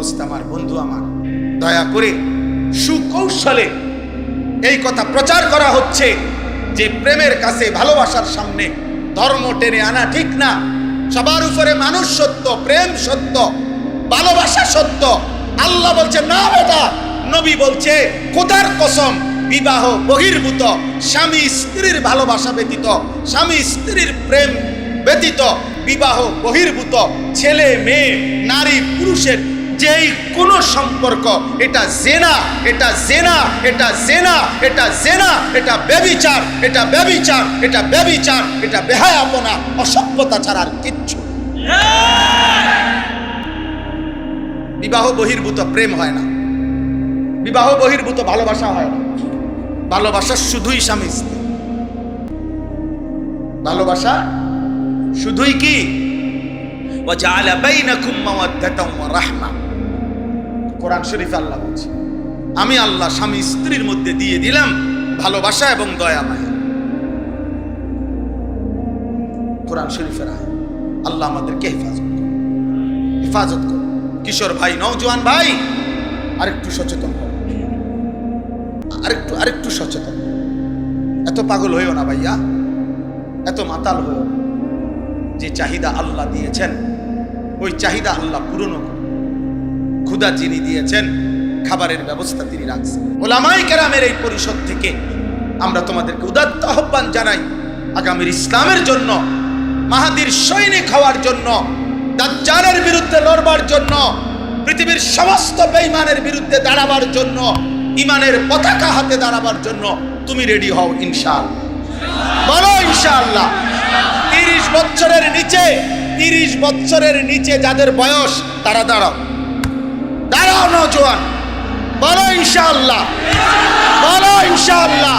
দোস্ত, আমার বন্ধু আমার। দয়া করে সুকৌশলে এই কথা প্রচার করা হচ্ছে যে প্রেমের কাছে ভালোবাসার সামনে ধর্ম টেনে আনা ঠিক না। সবার উপরে মানুষ সত্য, প্রেম সত্য, ভালোবাসা সত্য। আল্লাহ বলছে, না বেটা। নবী বলছে, খোদার কসম, বিবাহ বহির্ভূত। স্বামী স্ত্রীর ভালোবাসা ব্যতীত, স্বামী স্ত্রীর প্রেম ব্যতীত, বিবাহ বহির্ভূত। ছেলে, মেয়ে, নারী, পুরুষের যেই কোনো সম্পর্ক এটা জেনা এটা জেনা এটা জেনা এটা জেনা এটা ব্যবিচার এটা ব্যবিচার এটা ব্যবিচার এটা বেহায়াপনা অসভ্যতা ছাড়া আর কিচ্ছু বিবাহ বহির্ভূত প্রেম হয় না বিবাহ বহির্ভূত ভালোবাসা হয় না ভালোবাসা শুধুই স্বামী স্ত্রী ভালোবাসা শুধুই কি وجعل بينكم مودة ورحمة কোরআন শরীফ আল্লাহ বলছে, আমি আল্লাহ স্বামী স্ত্রীর মধ্যে দিয়ে দিলাম ভালোবাসা এবং দয়া মায়া কোরআন শরীফের। আল্লাহ আমাদেরকে হেফাজত। হেফাজত করুন কিশোর ভাই, নওজোয়ান ভাই, আরেকটু সচেতন হও আরেকটু আরেকটু সচেতন এত পাগল হয়েও না ভাইয়া এত মাতাল হয়েও না। যে চাহিদা আল্লাহ দিয়েছেন, ওই চাহিদা আল্লাহ পূরণ করুন ক্ষুদা যিনি দিয়েছেন, খাবারের ব্যবস্থা তিনি রাখছেন। ওলামাই কেরামের এই পরিষদ থেকে আমরা তোমাদেরকে উদাত্ত আহ্বান জানাই, আগামীর ইসলামের জন্য, মাহাদির সৈনিক হওয়ার জন্য, দাজ্জালের বিরুদ্ধে লড়বার জন্য, পৃথিবীর সমস্ত বেঈমানের বিরুদ্ধে দাঁড়াবার জন্য ইমানের পতাকা হাতে দাঁড়াবার জন্য তুমি রেডি হও ইনশাল বলো ইনশাআল্লাহ। তিরিশ বছরের নিচে, তিরিশ বছরের নিচে যাদের বয়স, তারা দাঁড়াও। দাঁড়াও নজওয়ান বলো ইনশাআল্লাহ। বলো ইনশাআল্লাহ।